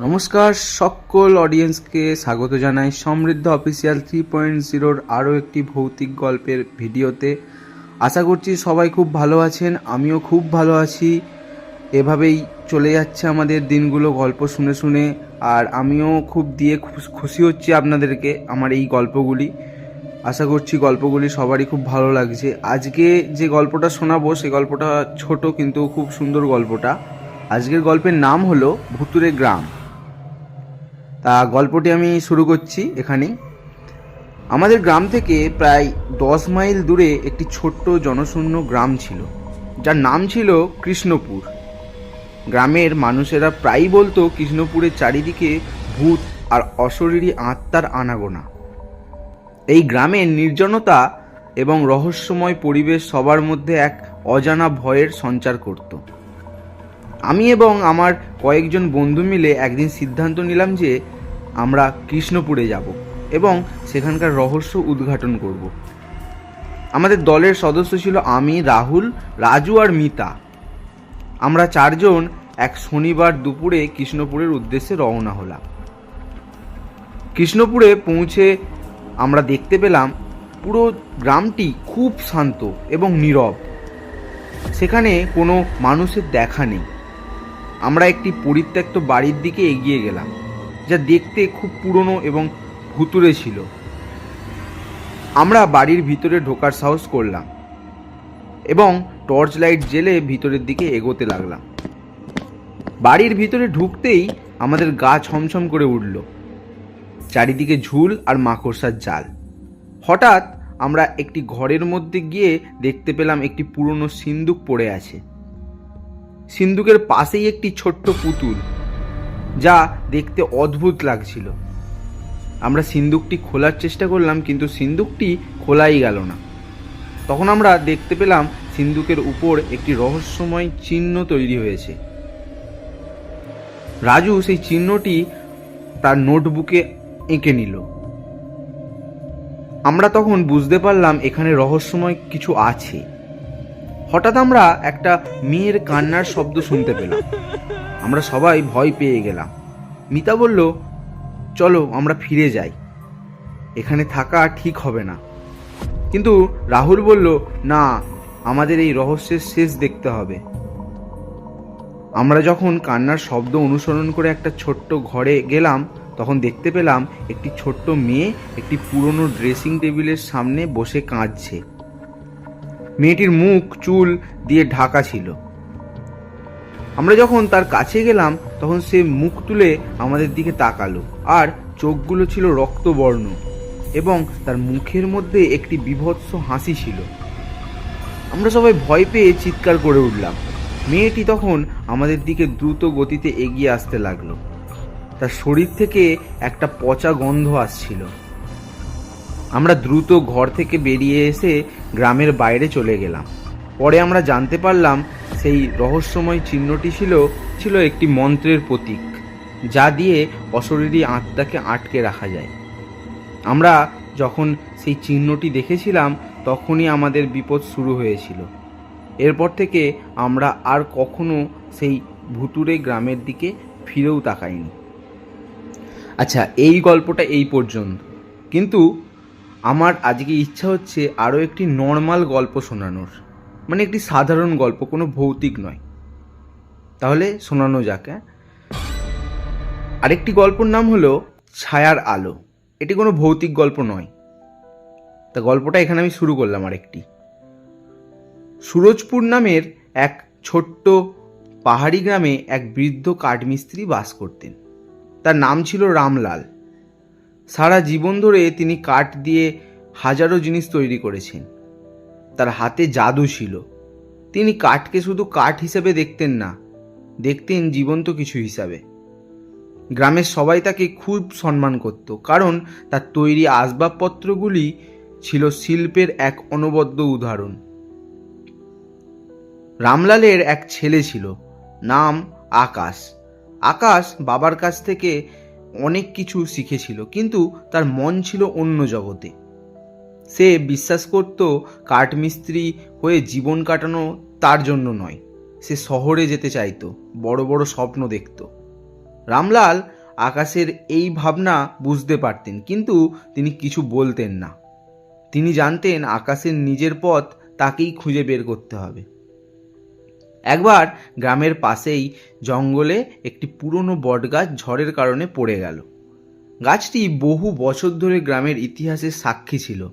নমস্কার, সকল অডিয়েন্সকে স্বাগত জানাই সমৃদ্ধ অফিসিয়াল থ্রি পয়েন্ট জিরোর আরও একটি ভৌতিক গল্পের ভিডিওতে। আশা করছি সবাই খুব ভালো আছেন, আমিও খুব ভালো আছি। এভাবেই চলে যাচ্ছে আমাদের দিনগুলো গল্প শুনে শুনে, আর আমিও খুব দিয়ে খুশ- হচ্ছি আপনাদেরকে আমার এই গল্পগুলি। আশা করছি গল্পগুলি সবারই খুব ভালো লাগছে। আজকে যে গল্পটা শোনাবো, সে গল্পটা ছোট কিন্তু খুব সুন্দর গল্পটা। আজকের গল্পের নাম হলো ভুতুরে গ্রাম। তা গল্পটি আমি শুরু করছি এখানেই। আমাদের গ্রাম থেকে প্রায় দশ মাইল দূরে একটি ছোট্ট জনশূন্য গ্রাম ছিল, যার নাম ছিল কৃষ্ণপুর। গ্রামের মানুষেরা প্রায়ই বলতো কৃষ্ণপুরের চারিদিকে ভূত আর অশরীরী আত্মার আনাগোনা। এই গ্রামের নির্জনতা এবং রহস্যময় পরিবেশ সবার মধ্যে এক অজানা ভয়ের সঞ্চার করত। আমি এবং আমার কয়েকজন বন্ধু মিলে একদিন সিদ্ধান্ত নিলাম যে আমরা কৃষ্ণপুরে যাব এবং সেখানকার রহস্য উদ্ঘাটন করব। আমাদের দলের সদস্য ছিল আমি, রাহুল, রাজু আর মিতা। আমরা চারজন এক শনিবার দুপুরে কৃষ্ণপুরের উদ্দেশ্যে রওনা হলাম। কৃষ্ণপুরে পৌঁছে আমরা দেখতে পেলাম পুরো গ্রামটি খুব শান্ত এবং নীরব। সেখানে কোনো মানুষের দেখা নেই। আমরা একটি পরিত্যক্ত বাড়ির দিকে এগিয়ে গেলাম। যা দেখতে খুব পুরনো এবং ভুতুরে ছিল। আমরা বাড়ির ভিতরে ঢোকার সাহস করলাম এবং টর্চ লাইট জেলে ভিতরের দিকে এগোতে লাগলাম। বাড়ির ভিতরে ঢুকতেই আমাদের গা ছমছম করে উঠল। চারিদিকে ঝুল আর মাকড়সার জাল। হঠাৎ আমরা একটি ঘরের মধ্যে গিয়ে দেখতে পেলাম একটি পুরনো সিন্দুক পড়ে আছে। সিন্দুকের পাশেই একটি ছোট্ট পুতুল। যা দেখতে অদ্ভুত লাগছিল। আমরা সিন্দুকটি খোলার চেষ্টা করলাম, কিন্তু সিন্দুকটি খোলাই গেল না। তখন আমরা দেখতে পেলাম সিন্দুকের উপর একটি রহস্যময় চিহ্ন তৈরি হয়েছে। রাজু সেই চিহ্নটি তার নোটবুকে এঁকে নিল। আমরা তখন বুঝতে পারলাম এখানে রহস্যময় কিছু আছে। হঠাৎ আমরা একটা মেয়ের কান্নার শব্দ শুনতে পেলাম। আমরা সবাই ভয় পেয়ে গেলাম। মিতা বলল, চলো, আমরা ফিরে যাই। এখানে থাকা ঠিক হবে না। কিন্তু রাহুল বলল, না, আমাদের এই রহস্যের শেষ দেখতে হবে। আমরা যখন কান্নার শব্দ অনুসরণ করে একটা ছোট্ট ঘরে গেলাম, তখন দেখতে পেলাম একটি ছোট্ট মেয়ে একটি পুরনো ড্রেসিং টেবিলের সামনে বসে কাঁদছে। মেয়েটির মুখ, চুল দিয়ে ঢাকা ছিল। আমরা যখন তার কাছে গেলাম, তখন সে মুখ তুলে আমাদের দিকে তাকালো, আর চোখগুলো ছিল রক্তবর্ণ এবং তার মুখের মধ্যে একটি বিভৎস হাসি ছিল। আমরা সবাই ভয় পেয়ে চিৎকার করে উঠলাম। মেয়েটি তখন আমাদের দিকে দ্রুত গতিতে এগিয়ে আসতে লাগল। তার শরীর থেকে একটা পচা গন্ধ আসছিল। আমরা দ্রুত ঘর থেকে বেরিয়ে এসে গ্রামের বাইরে চলে গেলাম। পরে আমরা জানতে পারলাম সেই রহস্যময় চিহ্নটি ছিল ছিল একটি মন্ত্রের প্রতীক, যা দিয়ে অশরীরী আত্মাকে আটকে রাখা যায়। আমরা যখন সেই চিহ্নটি দেখেছিলাম, তখনই আমাদের বিপদ শুরু হয়েছিল। এরপর থেকে আমরা আর কখনো সেই ভুতুরে গ্রামের দিকে ফিরেও তাকাইনি। আচ্ছা এই গল্পটা এই পর্যন্ত। কিন্তু আমার আজকে ইচ্ছা হচ্ছে আরও একটি নর্মাল গল্প শোনানোর। মানে একটি সাধারণ গল্প, কোনো ভৌতিক নয়। তাহলে শোনানো যাক হ্যাঁ? আরেকটি গল্পর নাম হলো ছায়ার আলো। এটি কোনো ভৌতিক গল্প নয়। তা গল্পটা এখানে আমি শুরু করলাম আরেকটি। সুরজপুর নামের এক ছোট্ট পাহাড়ি গ্রামে এক বৃদ্ধ কাঠমিস্ত্রি বাস করতেন। তার নাম ছিল রামলাল। সারা জীবন ধরে তিনি কাঠ দিয়ে হাজারো জিনিস তৈরি করেছেন। তার হাতে জাদু ছিল। তিনি কাঠকে শুধু কাঠ হিসেবে দেখতেন না, দেখতেন জীবন্ত কিছু হিসাবে। গ্রামের সবাই তাকে খুব সম্মান করত, কারণ তার তৈরি আসবাবপত্রগুলি ছিল শিল্পের এক অনবদ্য উদাহরণ। রামলালের এক ছেলে ছিল, নাম আকাশ। আকাশ বাবার কাছ থেকে অনেক কিছু শিখেছিল, কিন্তু তার মন ছিল অন্য জগতে। সে বিশ্বাস করত কাঠমিস্ত্রি হয়ে জীবন কাটানো তার জন্য নয়। সে শহরে যেতে চাইতো, বড় বড় স্বপ্ন দেখত। রামলাল আকাশের এই ভাবনা বুঝতে পারতেন, কিন্তু তিনি কিছু বলতেন না। তিনি জানতেন আকাশের নিজের পথ তাকেই খুঁজে বের করতে হবে। একবার গ্রামের পাশেই জঙ্গলে একটি পুরনো বটগাছ ঝড়ের কারণে পড়ে গেল। গাছটি বহু বছর ধরে গ্রামের ইতিহাসের সাক্ষী ছিল।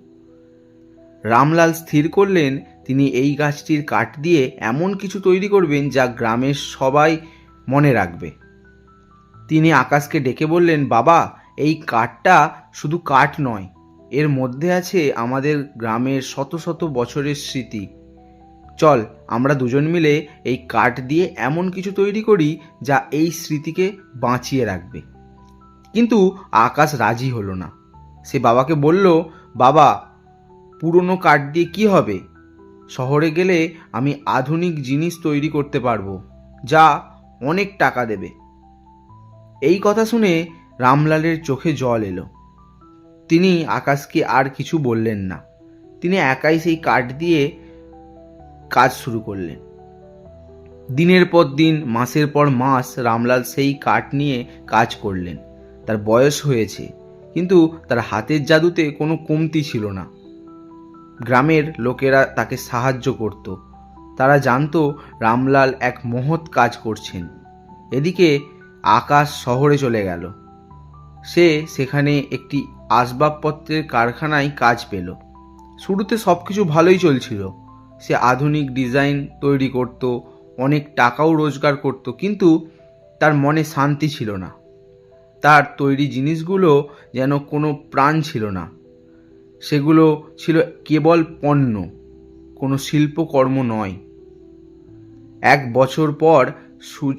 রামলাল স্থির করলেন, তিনি এই গাছটির কাঠ দিয়ে এমন কিছু তৈরি করবেন যা গ্রামের সবাই মনে রাখবে। তিনি আকাশকে ডেকে বললেন, বাবা, এই কাঠটা শুধু কাঠ নয়, এর মধ্যে আছে আমাদের গ্রামের শত শত বছরের স্মৃতি। চল, আমরা দুজন মিলে এই কাঠ দিয়ে এমন কিছু তৈরি করি যা এই স্মৃতিকে বাঁচিয়ে রাখবে। কিন্তু আকাশ রাজি হলো না। সে বাবাকে বলল, বাবা পুরনো কাঠ দিয়ে কি হবে? শহরে গেলে আমি আধুনিক জিনিস তৈরি করতে পারব, যা অনেক টাকা দেবে। এই কথা শুনে রামলালের চোখে জল এলো। তিনি আকাশকে আর কিছু বললেন না। তিনি একাই সেই কাঠ দিয়ে কাজ শুরু করলেন। দিনের পর দিন, মাসের পর মাস রামলাল সেই কাঠ নিয়ে কাজ করলেন। তার বয়স হয়েছে, কিন্তু তার হাতের জাদুতে কোনো কমতি ছিল না। গ্রামের লোকেরা তাকে সাহায্য করত। তারা জানতো রামলাল এক মহৎ কাজ করছেন। এদিকে আকাশ শহরে চলে গেল। সে সেখানে একটি আসবাবপত্রের কারখানায় কাজ পেল। শুরুতে সব কিছু ভালোই চলছিল। সে আধুনিক ডিজাইন তৈরি করত, অনেক টাকাও রোজগার করত, কিন্তু তার মনে শান্তি ছিল না। তার তৈরি জিনিসগুলো যেন কোনো প্রাণ ছিল না। সেগুলো ছিল কেবল পণ্য, কোনো শিল্পকর্ম নয়। এক বছর পর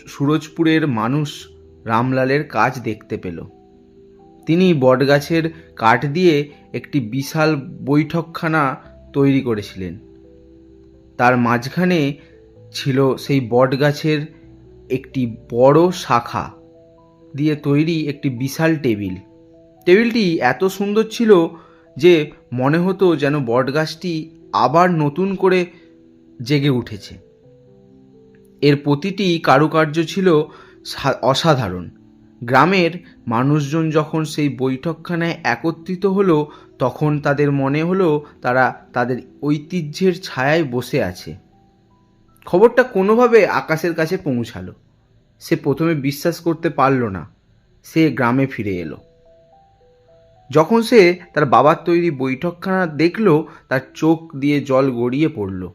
সুরজপুরের মানুষ রামলালের কাজ দেখতে পেল। তিনি বটগাছের কাঠ দিয়ে একটি বিশাল বৈঠকখানা তৈরি করেছিলেন। তার মাঝখানে ছিল সেই বটগাছের একটি বড় শাখা দিয়ে তৈরি একটি বিশাল টেবিল। টেবিলটি এত সুন্দর ছিল যে মনে হতো যেন বটগাছটি আবার নতুন করে জেগে উঠেছে। এর প্রতিটি কারুকার্য ছিল অসাধারণ। গ্রামের মানুষজন যখন সেই বৈঠকখানায় একত্রিত হলো, তখন তাদের মনে হলো তারা তাদের ঐতিহ্যের ছায়ায় বসে আছে। খবরটা কোনোভাবে আকাশের কাছে পৌঁছালো। সে প্রথমে বিশ্বাস করতে পারল না। সে গ্রামে ফিরে এলো। যখন সে তার বাবার তৈরি বৈঠকখানা দেখল, তার চোখ দিয়ে জল গড়িয়ে পড়ল।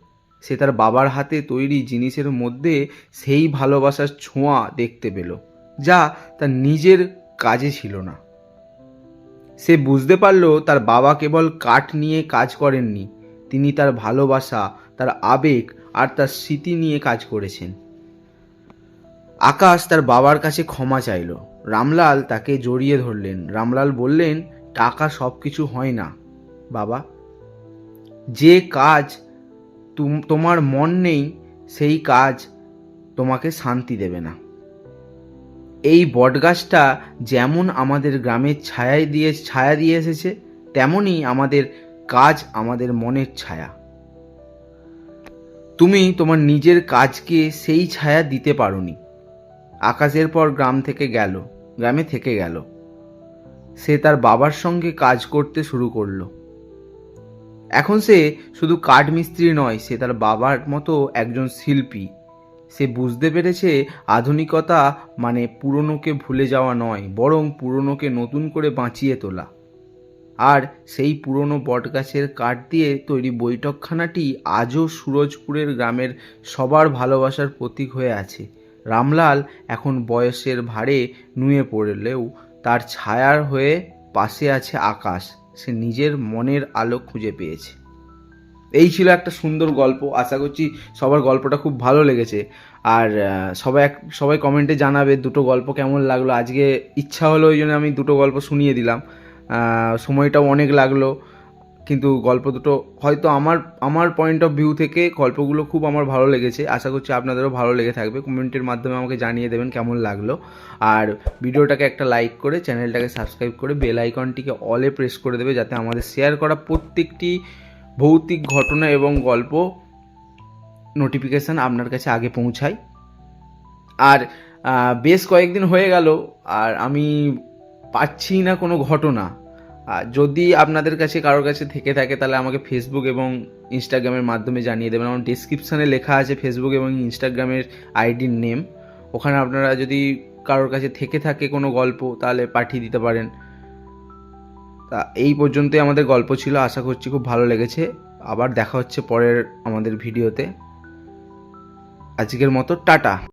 সে তার বাবার হাতে তৈরি জিনিসের মধ্যে সেই ভালোবাসার ছোঁয়া দেখতে পেল, যা তার নিজের কাজে ছিল না। সে বুঝতে পারল তার বাবা কেবল কাঠ নিয়ে কাজ করেননি, তিনি তার ভালোবাসা, তার আবেগ আর তার স্মৃতি নিয়ে কাজ করেছেন। আকাশ তার বাবার কাছে ক্ষমা চাইল। রামলাল তাকে জড়িয়ে ধরলেন। রামলাল বললেন টাকা সব কিছু হয় না, বাবা। যে কাজ তুম- তোমার মন নেই, সেই কাজ তোমাকে শান্তি দেবে না। এই বটগাছটা যেমন আমাদের গ্রামের ছায়ায় দিয়ে, ছায়া দিয়ে এসেছে, তেমনই আমাদের কাজ আমাদের মনের ছায়া। তুমি তোমার নিজের কাজকে সেই ছায়া দিতে পারোনি। আকাশের পর গ্রাম থেকে গেল, গ্রামে থেকে গেল। সে তার বাবার সঙ্গে কাজ করতে শুরু করল। এখন সে শুধু কাঠ মিস্ত্রি নয়, সে তার বাবার মতো একজন শিল্পী। সে বুঝতে পেরেছে আধুনিকতা মানে পুরনোকে ভুলে যাওয়া নয়, বরং পুরনোকে নতুন করে বাঁচিয়ে তোলা। আর সেই পুরনো বটগাছের কাঠ দিয়ে তৈরি বৈঠকখানাটি আজও সুরজপুরের গ্রামের সবার ভালোবাসার প্রতীক হয়ে আছে। রামলাল এখন বয়সের ভারে নুয়ে পড়লেও তার ছায়ার হয়ে পাশে আছে আকাশ। সে নিজের মনের আলো খুঁজে পেয়েছে। এই ছিল একটা সুন্দর গল্প। আশা করছি সবার গল্পটা খুব ভালো লেগেছে। আর সবাই এক, সবাই কমেন্টে জানাবে দুটো গল্প কেমন লাগল। আজকে ইচ্ছা হলো ওই জন্য আমি দুটো গল্প শুনিয়ে দিলাম। সময়টাও অনেক লাগল। কিন্তু গল্প দুটো হয়তো আমার আমার পয়েন্ট অফ ভিউ থেকে গল্পগুলো খুব আমার ভালো লেগেছে। আশা করছি আপনাদেরও ভালো লেগে থাকবে। কমেন্টের মাধ্যমে আমাকে জানিয়ে দেবেন কেমন লাগল। আর ভিডিওটাকে একটা লাইক করে চ্যানেলটাকে সাবস্ক্রাইব করে বেল আইকনটিকে অলে প্রেস করে দেবে যাতে আমাদের শেয়ার করা প্রত্যেকটি ভৌতিক ঘটনা এবং গল্প নোটিফিকেশান আপনার কাছে আগে পৌঁছায়। আর বেশ কয়েকদিন হয়ে গেল, আর আমি পাচ্ছি না কোনো ঘটনা। যদি আপনাদের কাছে, কারোর কাছে থেকে থাকে, তাহলে আমাকে ফেসবুক এবং ইনস্টাগ্রামের মাধ্যমে জানিয়ে দেবেন। আমার ডিসক্রিপশানে লেখা আছে ফেসবুক এবং ইনস্টাগ্রামের আইডির নেম ওখানে আপনারা যদি কারোর কাছে থেকে থাকে কোনো গল্প, তাহলে পাঠিয়ে দিতে পারেন। তা এই পর্যন্তই আমাদের গল্প ছিল। আশা করছি খুব ভালো লেগেছে। আবার দেখা হচ্ছে পরের আমাদের ভিডিওতে। আজকের মতো টাটা।